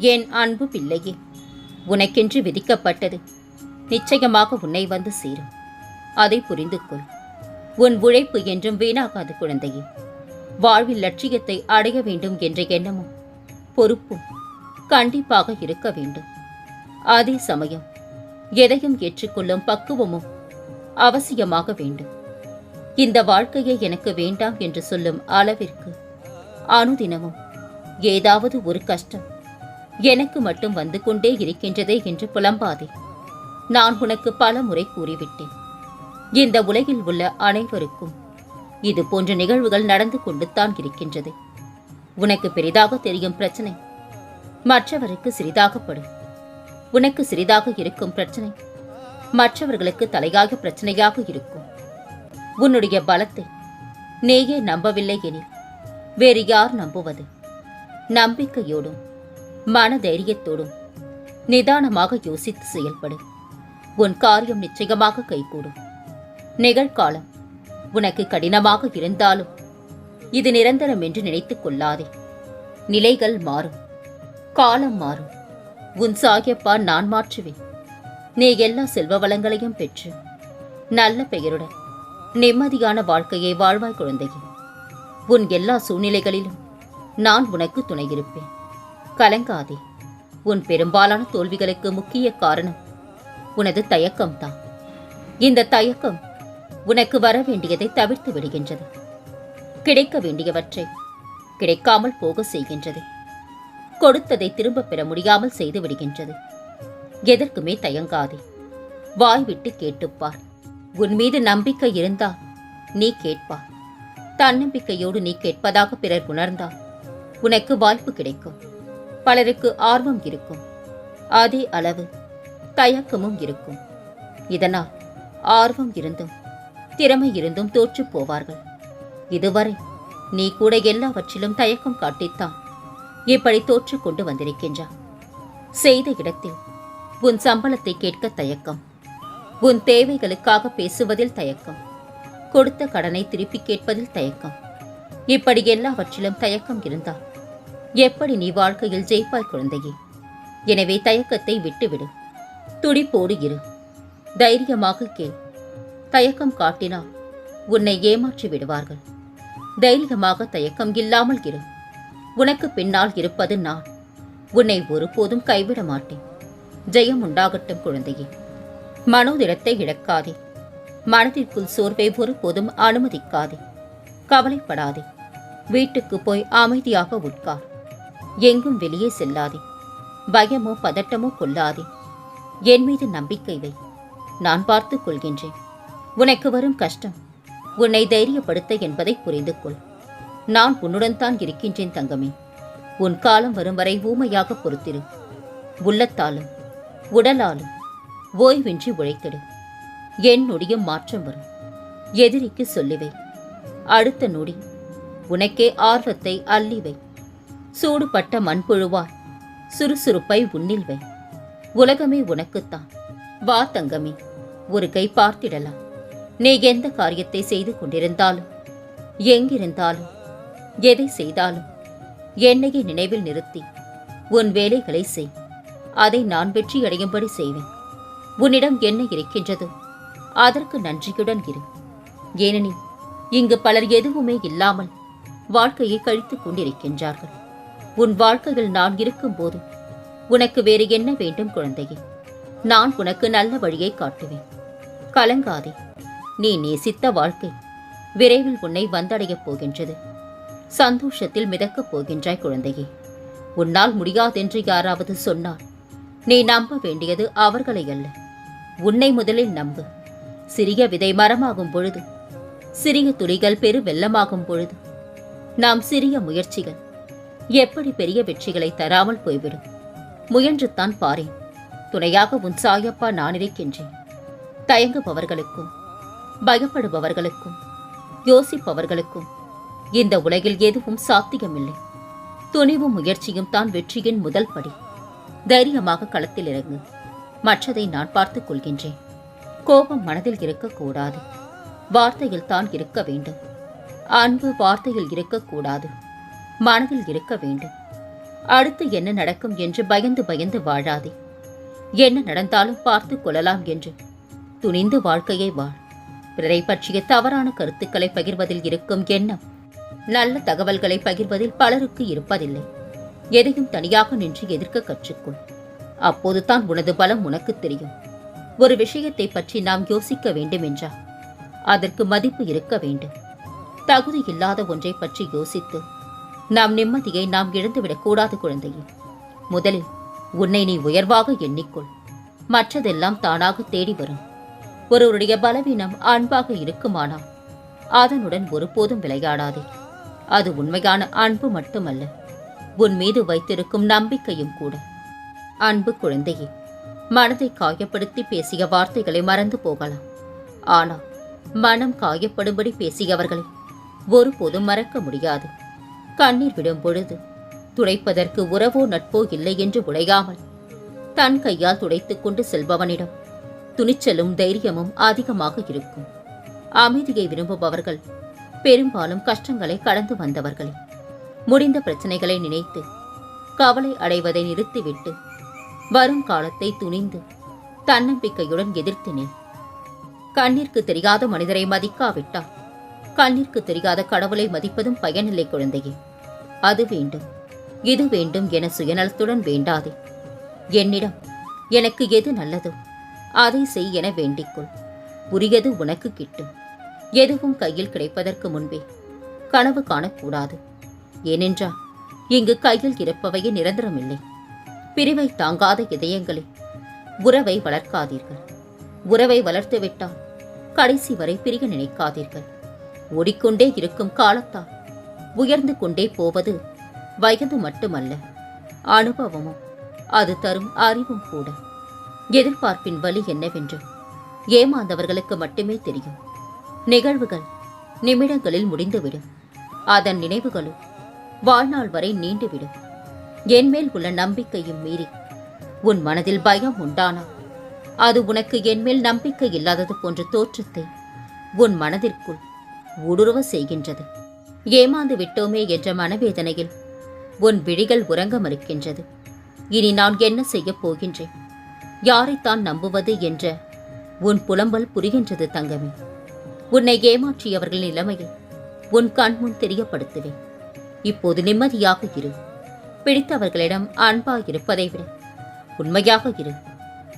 என் அன்பு பிள்ளையே? உனக்கென்று விதிக்கப்பட்டது. நிச்சயமாக உன்னை வந்து சேரும். அதை புரிந்து கொள். உன் உழைப்பு என்றும் வீணாகாது குழந்தையே. வாழ்வில் லட்சியத்தை அடைய வேண்டும் என்ற எண்ணமும் பொறுப்பும் கண்டிப்பாக இருக்க வேண்டும். அதே சமயம் எதையும் ஏற்றுக்கொள்ளும் பக்குவமும் அவசியமாக வேண்டும். இந்த வாழ்க்கையை எனக்கு வேண்டாம் என்று சொல்லும் அளவிற்கு அனுதினமும் ஏதாவது ஒரு கஷ்டம் எனக்கு மட்டும் வந்து கொண்டே இருக்கின்றதே என்று புலம்பாதே. நான் உனக்கு பல முறை கூறிவிட்டேன். இந்த உலகில் உள்ள அனைவருக்கும் இது போன்ற நிகழ்வுகள் நடந்து கொண்டுத்தான் இருக்கின்றது. உனக்கு பெரிதாக தெரியும் பிரச்சனை. மற்றவருக்கு சிறிதாகப்படும். உனக்கு சிறிதாக இருக்கும் பிரச்சனை. மற்றவர்களுக்கு தலையாக பிரச்சனையாக இருக்கும். உன்னுடைய பலத்தை நீயே நம்பவில்லை எனில் வேறு யார் நம்புவது? நம்பிக்கையோடும் மன தைரியத்தோடும் நிதானமாக யோசித்து செயல்படு. உன் காரியம் நிச்சயமாக கைகூடும். நிகழ்காலம் உனக்கு கடினமாக இருந்தாலும் இது நிரந்தரம் என்று நினைத்துக் கொள்ளாதே. நிலைகள் மாறும். காலம் மாறும். உன் சாகியப்பா நான் மாற்றுவேன். நீ எல்லா செல்வ வளங்களையும் பெற்று நல்ல பெயருடன் நிம்மதியான வாழ்க்கையை வாழ்வாய் குழந்தையே. உன் எல்லா சூழ்நிலைகளிலும் நான் உனக்கு துணையிருப்பேன் கலங்காதே. உன் பெரும்பாலான தோல்விகளுக்கு முக்கிய காரணம் உனது தயக்கம்தான். இந்த தயக்கம் உனக்கு வர வேண்டியதை தவிர்த்து விடுகின்றது. கிடைக்க வேண்டியவற்றை கிடைக்காமல் போக செய்கின்றது. கொடுத்ததை திரும்பப் பெற முடியாமல் செய்து விடுகின்றது. எதற்குமே தயங்காதே. வாய்விட்டு கேட்டுப்பார். உன் மீது நம்பிக்கை இருந்தால் நீ கேட்பார். தன்னம்பிக்கையோடு நீ கேட்பதாக பிறர் உணர்ந்தால் உனக்கு வாய்ப்பு கிடைக்கும். பலருக்கு ஆர்வம் இருக்கும். அதே அளவு தயக்கமும் இருக்கும். இதனால் ஆர்வம் இருந்தும் திறமை இருந்தும் தோற்றுப் போவார்கள். இதுவரை நீ கூட எல்லாவற்றிலும் தயக்கம் காட்டித்தான் இப்படி தோற்று கொண்டு வந்திருக்கின்றாய். செய்த இடத்தில் உன் சம்பளத்தை கேட்க தயக்கம் உன் தேவைகளுக்காக பேசுவதில் தயக்கம் கொடுத்த கடனை திருப்பி கேட்பதில் தயக்கம் இப்படி எல்லாவற்றிலும் தயக்கம் இருந்தால் எப்படி நீ வாழ்க்கையில் ஜெயிப்பாய் குழந்தையே? எனவே தயக்கத்தை விட்டுவிடு. துடிப்போடு இரு. தைரியமாக கேள். தயக்கம் காட்டினால் உன்னை ஏமாற்றி விடுவார்கள். தைரியமாக தயக்கம் இல்லாமல் இரு. உனக்கு பின்னால் இருப்பது நான். உன்னை ஒருபோதும் கைவிட மாட்டேன். ஜெயம் உண்டாகட்டும் குழந்தையே. மனோதிடத்தை இழக்காதே. மனதிற்குள் சோர்வை ஒருபோதும் அனுமதிக்காதே. கவலைப்படாதே. வீட்டுக்கு போய் அமைதியாக உட்கார். எங்கும் வெளியே செல்லாதே. பயமோ பதட்டமோ கொள்ளாதே. என் மீது நம்பிக்கை வை. நான் பார்த்துக் கொள்கின்றேன். உனக்கு வரும் கஷ்டம். உன்னை தைரியப்படுத்த என்பதை புரிந்து கொள் நான் உன்னுடன் தான் இருக்கின்றேன் தங்கமே. உன் காலம் வரும் வரை ஊமையாக பொறுத்திரு. உள்ளத்தாலும் உடலாலும் ஓய்வின்றி உழைத்திடு. என் நொடியும் மாற்றம் வரும். எதிரிக்கு சொல்லிவை. அடுத்த நொடி உனக்கே ஆர்வத்தை அள்ளிவை சூடுபட்ட மண்புழுவாய். சுறுசுறுப்பை உன்னில் வை. உலகமே உனக்குத்தான். வா தங்கமே ஒரு கை பார்த்திடலாம். நீ எந்த காரியத்தை செய்து கொண்டிருந்தாலும் எங்கிருந்தாலும் எதை செய்தாலும் என்னையே நினைவில் நிறுத்தி உன் வேலைகளை செய். அதை நான் வெற்றியடையும்படி செய்வேன். உன்னிடம் என்ன இருக்கின்றதோ? அதற்கு நன்றியுடன் இரு. ஏனெனில் இங்கு பலர் எதுவுமே இல்லாமல் வாழ்க்கையை கழித்துக் கொண்டிருக்கின்றார்கள். உன் வாழ்க்கையில் நான் இருக்கும்போது உனக்கு வேறு என்ன வேண்டும் குழந்தையே? நான் உனக்கு நல்ல வழியை காட்டுவேன். கலங்காதே. நீ நேசித்த வாழ்க்கை விரைவில் உன்னை வந்தடையப் போகின்றது. சந்தோஷத்தில் மிதக்கப் போகின்றாய் குழந்தையே. உன்னால் முடியாதென்று யாராவது சொன்னால் நீ நம்ப வேண்டியது அவர்களை அல்ல. உன்னை முதலில் நம்பு. சிறிய விதை மரமாகும் பொழுது சிறிய துளிகள் பெரு வெள்ளமாகும் பொழுது நாம் சிறிய முயற்சிகள் எப்படி பெரிய வெற்றிகளை தராமல் போய்விடும்? முயன்றுத்தான் பாரேன். துணையாக உன் சாயப்பா நான் இருக்கின்றேன். தயங்குபவர்களுக்கும் பயப்படுபவர்களுக்கும் யோசிப்பவர்களுக்கும் இந்த உலகில் எதுவும் சாத்தியமில்லை. துணிவும் முயற்சியும் தான் வெற்றியின் முதல் படி. தைரியமாக களத்தில் இறங்கு. மற்றதை நான் பார்த்துக் கொள்கின்றேன். கோபம் மனதில் இருக்கக்கூடாது. வார்த்தையில் தான் இருக்க வேண்டும். அன்பு வார்த்தையில் இருக்கக்கூடாது. மனதில் இருக்க வேண்டும். அடுத்து என்ன நடக்கும் என்று பயந்து பயந்து வாழாதே. என்ன நடந்தாலும் பார்த்து கொள்ளலாம் என்று. துணிந்து வாழ்க்கையை வாழ். பிறரை பற்றிய தவறான கருத்துக்களை பகிர்வதில் இருக்கும் எண்ணம். நல்ல தகவல்களை பகிர்வதில் பலருக்கு இருப்பதில்லை. எதையும் தனியாக நின்று எதிர்க்க கற்றுக்கொள். அப்போதுதான் உனது பலம் உனக்கு தெரியும். ஒரு விஷயத்தை பற்றி நாம் யோசிக்க வேண்டும் என்றால் அதற்கு மதிப்பு இருக்க வேண்டும். தகுதி இல்லாத ஒன்றை பற்றி யோசித்து நாம் நிம்மதியை நாம் இழந்துவிடக் கூடாது குழந்தையே. முதலில் உன்னை நீ உயர்வாக எண்ணிக்கொள். மற்றதெல்லாம் தானாக தேடி வரும். ஒருவருடைய பலவீனம் அன்பாக இருக்குமானால் அதனுடன் ஒருபோதும் விளையாடாதே. அது உண்மையான அன்பு மட்டுமல்ல உன் மீது வைத்திருக்கும் நம்பிக்கையும் கூட. அன்பு குழந்தையே மனதை காயப்படுத்தி பேசிய வார்த்தைகளை மறந்து போகலாம். ஆனால் மனம் காயப்படும்படி பேசியவர்களை ஒருபோதும் மறக்க முடியாது. கண்ணீர் விடும் பொழுது துடைப்பதற்கு உறவோ நட்போ இல்லை என்று உடையாமல் தன் கையால் துடைத்துக் கொண்டு செல்பவனிடம் துணிச்சலும் தைரியமும் அதிகமாக இருக்கும். அமைதியை விரும்புபவர்கள் பெரும்பாலும் கஷ்டங்களை கடந்து வந்தவர்களே. முடிந்த பிரச்சனைகளை நினைத்து கவலை அடைவதை நிறுத்திவிட்டு வரும் காலத்தை துணிந்து தன்னம்பிக்கையுடன் எதிர்த்தினேன் கண்ணிற்கு தெரியாத மனிதரை மதிக்காவிட்டால் கண்ணிற்கு தெரியாத கடவுளை மதிப்பதும் பயனில்லை குழந்தையே. அது வேண்டும். இது வேண்டும் என சுயநலத்துடன் வேண்டாதே. என்னிடம் எனக்கு எது நல்லதோ அதை செய் என வேண்டிக்கொள். உரியது உனக்கு கிட்டும். எதுவும் கையில் கிடைப்பதற்கு முன்பே கனவு காணக்கூடாது. ஏனென்றால் இங்கு கையில் இருப்பவையே நிரந்தரமில்லை. பிரிவை தாங்காத இதயங்களே உறவை வளர்க்காதீர்கள். உறவை வளர்த்துவிட்டால் கடைசி வரை பிரிய நினைக்காதீர்கள். ஓடிக்கொண்டே இருக்கும் காலத்தால் உயர்ந்து கொண்டே போவது வயது மட்டுமல்ல. அனுபவமும் அது தரும் அறிவும் கூட. எதிர்பார்ப்பின் வழி என்னவென்று ஏமாந்தவர்களுக்கு மட்டுமே தெரியும். நிகழ்வுகள் நிமிடங்களில் முடிந்துவிடும். அதன் நினைவுகளும் வாழ்நாள் வரை நீண்டுவிடும். என்மேல் உள்ள நம்பிக்கையும் மீறி உன் மனதில் பயம் உண்டானால் அது உனக்கு என்மேல் நம்பிக்கை இல்லாதது போன்ற தோற்றத்தை உன் மனதிற்குள் ஊடுருவ செய்கின்றது. ஏமாந்து விட்டோமே என்ற மனவேதனையில் உன் விழிகள் உறங்க மறுக்கின்றது. இனி நான் என்ன செய்யப் போகின்றேன்? யாரைத்தான் நம்புவது என்ற உன் புலம்பல் புரிகின்றது தங்கமே. உன்னை ஏமாற்றியவர்கள் நிலைமையில் உன் கண்முன் தெரியப்படுத்துவேன். இப்போது நிம்மதியாக இரு. பிடித்தவர்களிடம் அன்பாக இருப்பதை விட உண்மையாக இரு.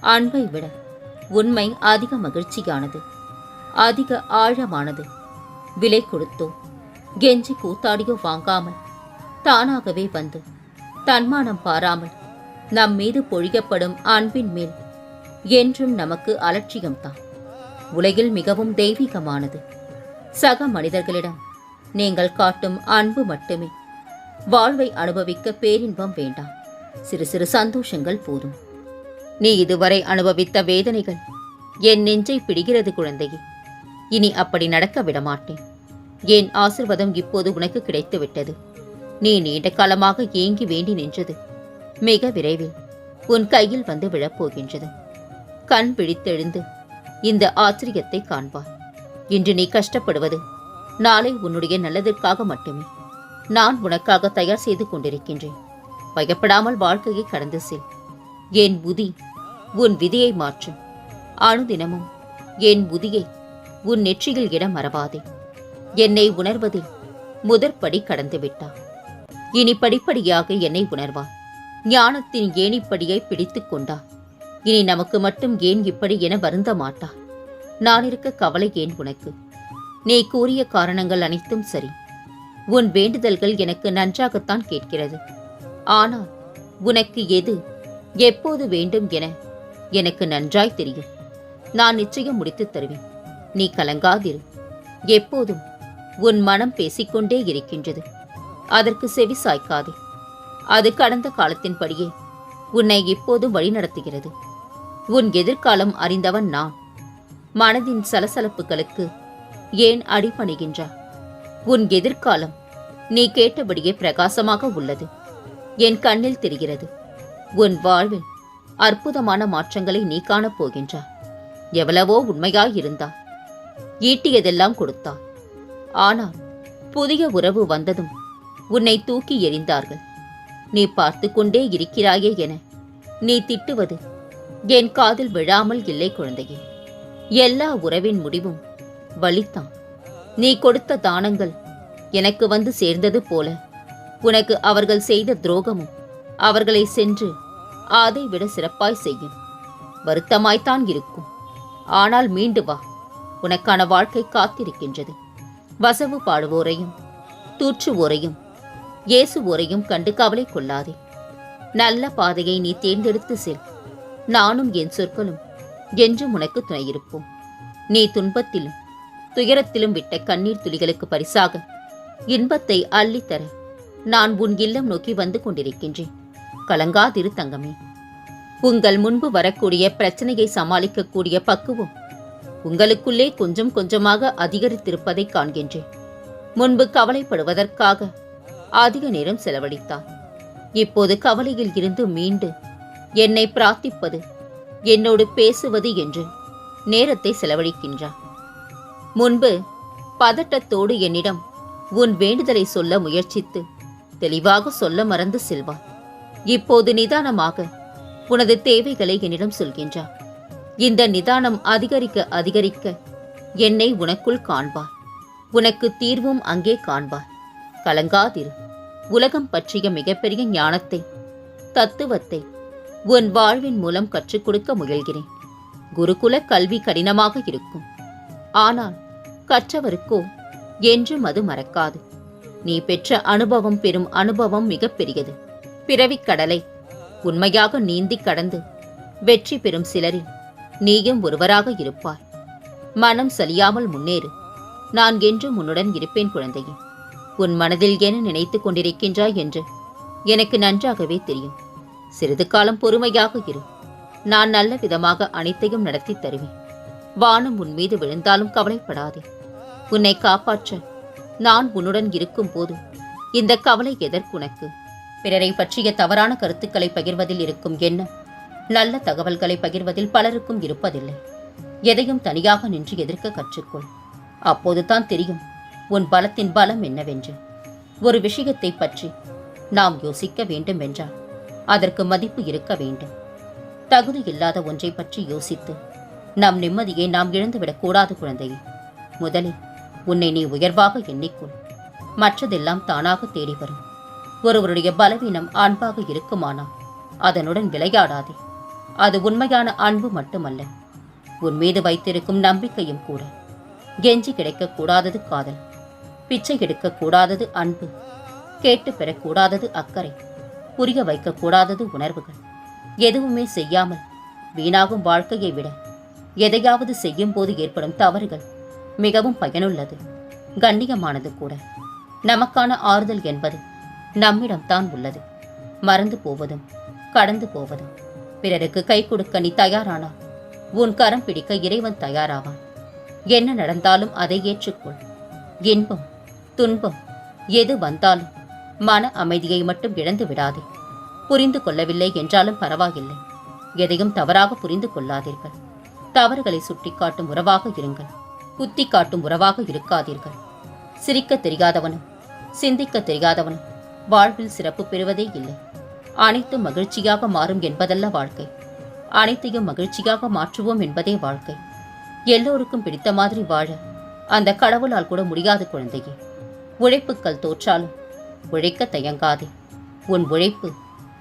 அன்பை விட உண்மை அதிக மகிழ்ச்சியானது அதிக ஆழமானது. விலை கொடுத்தோ கெஞ்சி கூத்தாடியோ வாங்காமல் தானாகவே வந்து தன்மானம் பாராமல் நம் மீது பொழியப்படும் அன்பின் மேல் என்றும் நமக்கு அலட்சியம்தான். உலகில் மிகவும் தெய்வீகமானது. சக மனிதர்களிடம் நீங்கள் காட்டும் அன்பு மட்டுமே. வாழ்வை அனுபவிக்க பேரின்பம் வேண்டாம். சிறு சிறு சந்தோஷங்கள் போதும். நீ இதுவரை அனுபவித்த வேதனைகள் என் நெஞ்சை பிடிகிறது குழந்தையே. இனி அப்படி நடக்க விடமாட்டேன். என் ஆசிர்வாதம் இப்போது உனக்கு கிடைத்துவிட்டது. நீ நீண்ட காலமாக ஏங்கி வேண்டி நின்றது. மிக விரைவில் உன் கையில் வந்து விழப்போகின்றது. கண் பிடித்தெழுந்து இந்த ஆச்சரியத்தை காண்பாய். இன்று நீ கஷ்டப்படுவது நாளை உன்னுடைய நல்லதற்காக மட்டுமே. நான் உனக்காக தயார் செய்து கொண்டிருக்கின்றேன். பயப்படாமல் வாழ்க்கையை கடந்து செல். என் புதி உன் விதியை மாற்றும் அனுதினமும் என் புதியை உன் நெற்றியில் இடம் மறவாதே. என்னை உணர்வதில் முதற்படி கடந்துவிட்டான். இனி படிப்படியாக என்னை உணர்வான் ஞானத்தின் ஏணிப்படியை பிடித்துக் கொண்டான் இனி நமக்கு மட்டும் ஏன் இப்படி என வருந்த மாட்டான் நான் இருக்க கவலை ஏன் உனக்கு? நீ கூறிய காரணங்கள் அனைத்தும் சரி. உன் வேண்டுதல்கள் எனக்கு நன்றாகத்தான் கேட்கிறது. ஆனால் உனக்கு எது எப்போது வேண்டும் என எனக்கு நன்றாய் தெரியும். நான் நிச்சயம் முடித்துத் தருவேன். நீ கலங்காதிரு. எப்போதும் உன் மனம் பேசிக்கொண்டே இருக்கின்றது. அதற்கு செவி சாய்க்காதே. அது கடந்த காலத்தின்படியே உன்னை இப்போது வழிநடத்துகிறது. உன் எதிர்காலம் அறிந்தவன் நான். மனதின் சலசலப்புகளுக்கு ஏன் அடிபணிகின்றாய் உன் எதிர்காலம் நீ கேட்டபடியே பிரகாசமாக உள்ளது. என் கண்ணில் தெரிகிறது. உன் வாழ்வில் அற்புதமான மாற்றங்களை நீ காணப் போகின்றாய் எவ்வளவோ உண்மையாயிருந்தா. ஈட்டியதெல்லாம் கொடுத்தான் ஆனால் புதிய உறவு வந்ததும் உன்னை தூக்கி எறிந்தார்கள். நீ பார்த்து கொண்டே இருக்கிறாயே என நீ திட்டுவது என் காதில் விழாமல் இல்லை குழந்தையே. எல்லா உறவின் முடிவும் வலித்தான். நீ கொடுத்த தானங்கள் எனக்கு வந்து சேர்ந்தது போல உனக்கு அவர்கள் செய்த துரோகமும் அவர்களை சென்று அதை விட சிறப்பாய் செய்யும். வருத்தமாய்த்தான் இருக்கும். ஆனால் மீண்டு வா. உனக்கான வாழ்க்கை காத்திருக்கின்றது. வசவு பாடுவோரையும் தூற்றுவோரையும் இயேசுவோரையும் கண்டு கவலை கொள்ளாதே. நல்ல பாதையை நீ தேர்ந்தெடுத்து செல். நானும் என் சொற்களும் என்றும் உனக்கு துணையிருப்போம். நீ துன்பத்திலும் துயரத்திலும் விட்ட கண்ணீர் துளிகளுக்கு பரிசாக இன்பத்தை அள்ளித்தர நான் உன் இல்லம் நோக்கி வந்து கொண்டிருக்கின்றேன். கலங்காதிரு தங்கமே. உங்கள் முன்பு வரக்கூடிய பிரச்சனையை சமாளிக்கக்கூடிய பக்குவம் உங்களுக்குள்ளே கொஞ்சம் கொஞ்சமாக அதிகரித்திருப்பதை காண்கின்றேன். முன்பு கவலைப்படுவதற்காக அதிக நேரம் செலவழித்தான். இப்போது கவலையில் இருந்து மீண்டு என்னை பிரார்த்திப்பது என்னோடு பேசுவது என்று நேரத்தை செலவழிக்கின்றான். முன்பு பதட்டத்தோடு என்னிடம் உன் வேண்டுதலை சொல்ல முயற்சித்து தெளிவாக சொல்ல மறந்து செல்வான். இப்போது நிதானமாக உனது தேவைகளை என்னிடம் சொல்கின்றான். இந்த நிதானம் அதிகரிக்க அதிகரிக்க என்னை உனக்குள் காண்பார் உனக்கு தீர்வும் அங்கே காண்பார் கலங்காதிரு. உலகம் பற்றிய மிகப்பெரிய ஞானத்தை தத்துவத்தை உன் வாழ்வின் மூலம் கற்றுக் கொடுக்க முயல்கிறேன். குருகுல கல்வி கடினமாக இருக்கும். ஆனால் கற்றவருக்கோ என்றும் அது மறக்காது. நீ பெற்ற அனுபவம் பெறும் அனுபவம் மிகப்பெரியது. பிறவிக் கடலை உண்மையாக நீந்தி கடந்து வெற்றி பெறும் சிலரில் நீயும் ஒருவராக இருப்பாய். மனம் சலியாமல் முன்னேறு. நான் என்றும் உன்னுடன் இருப்பேன் குழந்தையே. உன் மனதில் என்ன நினைத்துக் கொண்டிருக்கின்றாய் என்று எனக்கு நன்றாகவே தெரியும். சிறிது காலம் பொறுமையாக இரு. நான் நல்ல விதமாக அனைத்தையும் நடத்தி தருவேன். வானம் உன் மீது விழுந்தாலும் கவலைப்படாதே. உன்னை காப்பாற்ற நான் உன்னுடன் இருக்கும் போது இந்த கவலை எதற்குனக்கு? பிறரை பற்றிய தவறான கருத்துக்களை பகிர்வதில் இருக்கும் எண்ணம் நல்ல தகவல்களை பகிர்வதில் பலருக்கும் இருப்பதில்லை. எதையும் தனியாக நின்று எதிர்க்க கற்றுக்கொள். அப்போதுதான் தெரியும் உன் பலத்தின் பலம் என்னவென்று. ஒரு விஷயத்தை பற்றி நாம் யோசிக்க வேண்டும் என்றால் அதற்கு மதிப்பு இருக்க வேண்டும். தகுதி இல்லாத ஒன்றை பற்றி யோசித்து நம் நிம்மதியை நாம் இழந்துவிடக் கூடாது குழந்தையே. முதலில் உன்னை நீ உயர்வாக எண்ணிக்கொள். மற்றதெல்லாம் தானாக தேடி வரும் ஒருவருடைய பலவீனம் அன்பாக இருக்குமானால் அதனுடன் விளையாடாதே. அது உண்மையான அன்பு மட்டுமல்ல. உன் மீது வைத்திருக்கும் நம்பிக்கையும் கூட. கெஞ்சி கிடைக்கக்கூடாதது காதல். பிச்சை எடுக்கக்கூடாதது அன்பு. கேட்டு பெறக்கூடாதது அக்கறை. புரிய வைக்கக்கூடாதது உணர்வுகள். எதுவுமே செய்யாமல் வீணாகும் வாழ்க்கையை விட எதையாவது செய்யும் போது ஏற்படும் தவறுகள் மிகவும் பயனுள்ளது கண்ணியமானது கூட. நமக்கான ஆறுதல் என்பது நம்மிடம்தான் உள்ளது. மறந்து போவதும் கடந்து போவதும். பிறருக்கு கை கொடுக்க நீ தயாரானா? உன் கரம் பிடிக்க இறைவன் தயாராவான். என்ன நடந்தாலும் அதை ஏற்றுக்கொள். இன்பம் துன்பம் எது வந்தாலும் மன அமைதியை மட்டும் இழந்து விடாதே. புரிந்து கொள்ளவில்லை என்றாலும் பரவாயில்லை. எதையும் தவறாக புரிந்து கொள்ளாதீர்கள். தவறுகளை சுட்டிக்காட்டும் உறவாக இருங்கள். குத்தி காட்டும் உறவாக இருக்காதீர்கள். சிரிக்க தெரியாதவனும் சிந்திக்க தெரியாதவனும் வாழ்வில் சிறப்பு பெறுவதே இல்லை. அனைத்தும் மகிழ்ச்சியாக மாறும் என்பதல்ல வாழ்க்கை. அனைத்தையும் மகிழ்ச்சியாக மாற்றுவோம் என்பதே வாழ்க்கை. எல்லோருக்கும் பிடித்த மாதிரி வாழ அந்த கடவுளால் கூட முடியாது குழந்தையே. உழைப்புக்கள் தோற்றாலும் உழைக்க தயங்காதே. உன் உழைப்பு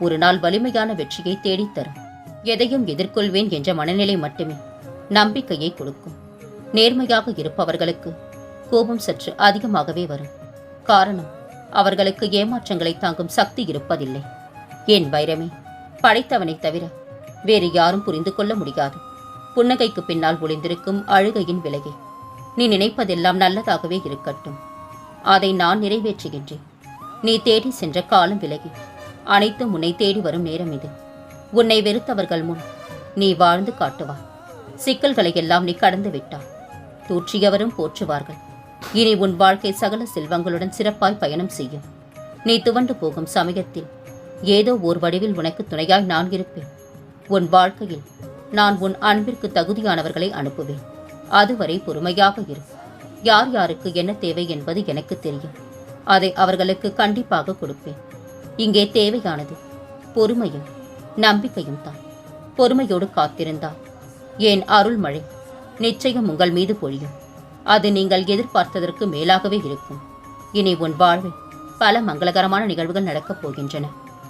ஒரு நாள் வலிமையான வெற்றியை தேடித் தரும். எதையும் எதிர்கொள்வேன் என்ற மனநிலை மட்டுமே நம்பிக்கையை கொடுக்கும். நேர்மையாக இருப்பவர்களுக்கு கோபம் சற்று அதிகமாகவே வரும். காரணம் அவர்களுக்கு ஏமாற்றங்களை தாங்கும் சக்தி இருப்பதில்லை. என் வைரமே படைத்தவனை தவிர வேறு யாரும் புரிந்து கொள்ள முடியாது. புன்னகைக்கு பின்னால் ஒளிந்திருக்கும் அழுகையின் விலையை நீ நினைப்பதெல்லாம் நல்லதாகவே இருக்கட்டும். அதை நான் நிறைவேற்றுகின்றேன். நீ தேடி சென்ற காலம் விலகி. அனைத்து உன்னை தேடி வரும் நேரம் இது. உன்னை வெறுத்தவர்கள் முன் நீ வாழ்ந்து காட்டுவாய் சிக்கல்களை எல்லாம் நீ கடந்து விட்டாய் தூற்றியவரும் போற்றுவார்கள். இனி உன் வாழ்க்கை சகல செல்வங்களுடன் சிறப்பாய் பயணம் செய்யும். நீ துவண்டு போகும் சமயத்தில் ஏதோ ஓர் வடிவில் உனக்கு துணையாய் நான் இருப்பேன். உன் வாழ்க்கையில் நான் உன் அன்பிற்கு தகுதியானவர்களை அனுப்புவேன். அதுவரை பொறுமையாக இரு. யார் யாருக்கு என்ன தேவை என்பது எனக்கு தெரியும். அதை அவர்களுக்கு கண்டிப்பாக கொடுப்பேன். இங்கே தேவையானது பொறுமையும் நம்பிக்கையும் தான். பொறுமையோடு காத்திருந்தால் என் அருள்மழை நிச்சயம் உங்கள் மீது பொழியும். அது நீங்கள் எதிர்பார்த்ததற்கு மேலாகவே இருக்கும். இனி உன் வாழ்வில் பல மங்களகரமான நிகழ்வுகள் நடக்கப் போகின்றன.